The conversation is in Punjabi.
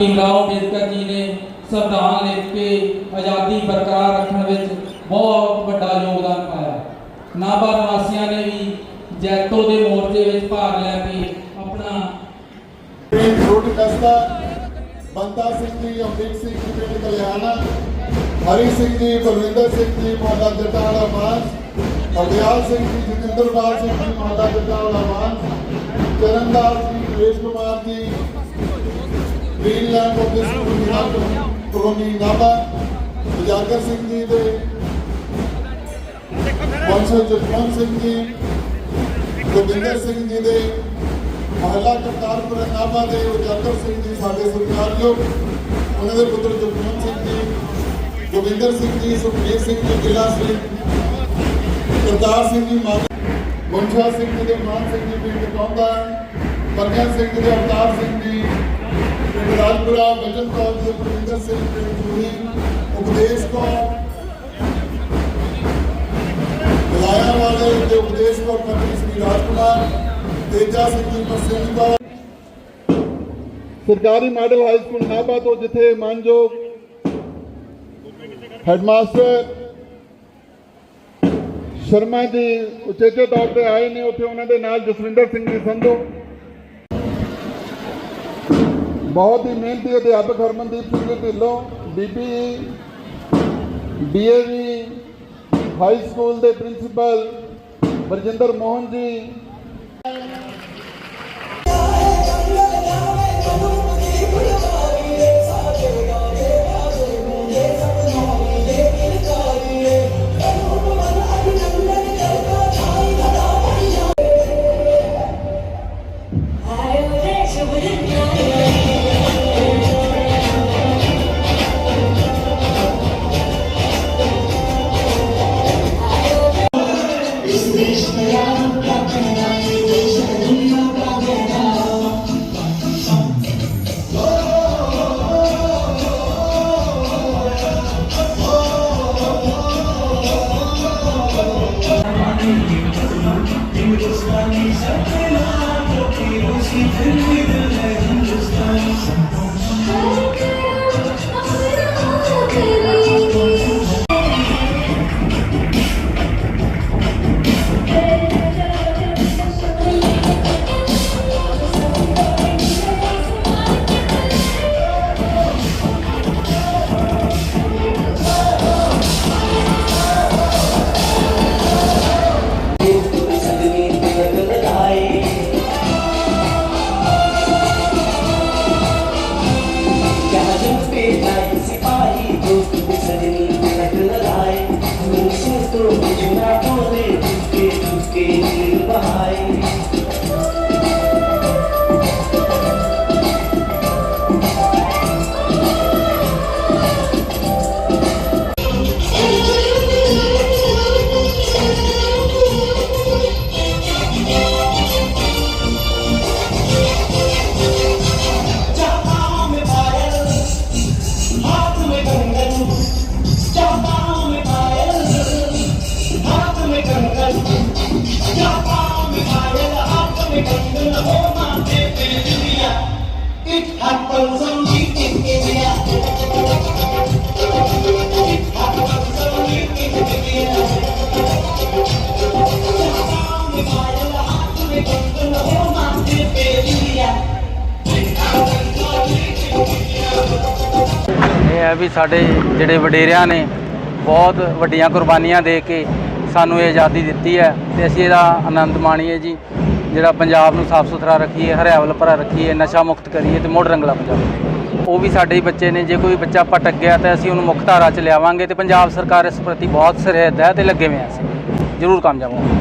ਭੀਮਰਾਓ ਅੰਬੇਦਕਰ ਜੀ ਨੇ ਸੰਵਿਧਾਨ ਲਿਖ ਕੇ ਆਜ਼ਾਦੀ ਬਰਕਰਾਰ ਰੱਖਣ ਵਿੱਚ ਬਹੁਤ ਵੱਡਾ ਯੋਗਦਾਨ ਪਾਇਆ। ਨਾਭਾ ਨਿਵਾਸੀਆਂ ਨੇ ਵੀ ਜੈਤੋ ਦੇ ਮੋਰਚੇ ਵਿੱਚ ਭਾਗ ਲੈ ਕੇ ਆਪਣਾ ਰੋਡ ਕਸਬਾ ਬੰਦਾ ਸਿੰਘ ਜੀ, ਅਮਰੀਕ ਸਿੰਘ ਜੀ ਪਿੰਡ ਕਲਿਆਣਾ, ਹਰੀ ਸਿੰਘ ਜੀ, ਬਲਵਿੰਦਰ ਸਿੰਘ ਜੀ, ਮਾਤਾ ਜਟਾਲਾ ਮਾਨ ਅਵਿਆਲ ਸਿੰਘ ਜੀ, ਜਤਿੰਦਰਪਾਲ ਸਿੰਘ ਜੀ, ਮਾਤਾ ਜਟਾਲਾ ਮਾਨ, ਚਰਨਦਾਸ ਜੀ Suresh Kumar ji Greenland office colony Nabha ਉਜਾਗਰ ਸਿੰਘ ਜੀ ਦੇ ਵੰਸ਼ਜ ਜਸਵੰਤ ਸਿੰਘ ਜੀ, ਗੋਬਿੰਦਰ ਸਿੰਘ ਜੀ ਦੇ ਮਹੱਲਾ ਕਰਤਾਰਪੁਰ ਨਾਭਾ ਦੇ ਉਜਾਗਰ ਸਿੰਘ ਜੀ ਸਾਡੇ ਸਤਿਕਾਰਯੋਗ। ਉਹਨਾਂ ਦੇ ਪੁੱਤਰ ਜਗਮੋਹਨ ਸਿੰਘ ਜੀ, ਗੋਬਿੰਦਰ ਸਿੰਘ ਜੀ, ਸੁਖਬੀਰ ਸਿੰਘ ਜੀ, ਗਿੱਲਾ ਸਿੰਘ, ਕਰਤਾਰ ਸਿੰਘ ਜੀ, ਮਾਨ ਸਿੰਘ ਜੀ ਦੇ ਮਾਨ ਸਿੰਘ ਜੀ, ਪਿੰਡ ਕੌਂਦਾ ਪ੍ਰਗਟ ਸਿੰਘ ਜੀ ਦੇ ਅਵਤਾਰ ਸਿੰਘ ਜੀ ਪਿੰਡ ਰਾਜਪੁਰਾ ਬਚਨ ਕੌਰ ਜੀ, ਗੁਰਵਿੰਦਰ ਸਿੰਘ ਪਿੰਡ ਪੂਰੀ ਉਪਦੇਸ਼ ਕੌਰ। ਵਿਲਾਇਆ ਵਾਲੇ ਦੇ ਉਪਦੇਸ਼ ਕੌਰ ਪਤਨੀ ਸ੍ਰੀ ਰਾਜਕੁਮਾਰ ਤੇਜਾ ਸਿੰਘ ਜੀ ਪ੍ਰਸਿੱਧ ਕੌਰ ਸਰਕਾਰੀ ਮਾਡਲ ਹਾਈ ਸਕੂਲ ਨਾਭਾ ਤੋਂ ਜਿੱਥੇ ਮਾਨਯੋਗ ਹੈਡਮਾਸਟਰ ਸ਼ਰਮਾ ਜੀ ਉਚੇਚੇ ਤੌਰ ਤੇ ਆਏ ਨੇ, ਉੱਥੇ ਉਹਨਾਂ ਦੇ ਨਾਲ ਜਸਵਿੰਦਰ ਸਿੰਘ ਜੀ ਸੰਧੂ ਬਹੁਤ ਹੀ ਮਿਹਨਤੀ ਅਧਿਆਪਕ ਹਰਮਨਦੀਪ ਸਿੰਘ ਜੀ ਢਿੱਲੋਂ ਬੀਬੀ ਡੀਏਵੀ ਹਾਈ ਸਕੂਲ ਦੇ principal Barjinder Mohan ji. the more mountain in India. It happens only in India. It happens only in India. ਇਹ ਹੈ ਵੀ ਸਾਡੇ ਜਿਹੜੇ ਵਡੇਰਿਆਂ ਨੇ ਬਹੁਤ ਵੱਡੀਆਂ ਕੁਰਬਾਨੀਆਂ ਦੇ ਕੇ ਸਾਨੂੰ ਇਹ ਆਜ਼ਾਦੀ ਦਿੱਤੀ ਹੈ ਤੇ ਅਸੀਂ ਇਹਦਾ ਆਨੰਦ ਮਾਣੀਏ ਜੀ ਜਿਹੜਾ ਪੰਜਾਬ ਨੂੰ ਸਾਫ਼ ਸੁਥਰਾ ਰੱਖੀਏ ਹਰਿਆਵਲ ਭਰਾ ਰੱਖੀਏ, ਨਸ਼ਾ ਮੁਕਤ ਕਰੀਏ ਤੇ ਮੁੜ ਰੰਗਲਾ ਪੰਜਾਬ। ਉਹ ਵੀ ਸਾਡੇ ਹੀ ਬੱਚੇ ਨੇ, ਜੇ ਕੋਈ ਬੱਚਾ ਭਟਕ ਗਿਆ ਤਾਂ ਅਸੀਂ ਉਹਨੂੰ ਮੁੱਖ ਧਾਰਾ 'ਚ ਲਿਆਵਾਂਗੇ ਤੇ ਪੰਜਾਬ ਸਰਕਾਰ ਇਸ ਪ੍ਰਤੀ ਬਹੁਤ ਸਰਹੱਦ ਹੈ ਤੇ ਲੱਗੇ ਹੋਏ ਹਾਂ ਅਸੀਂ। ਜ਼ਰੂਰ ਕਾਮਯਾਬ ਹੋਵਾਂਗੇ।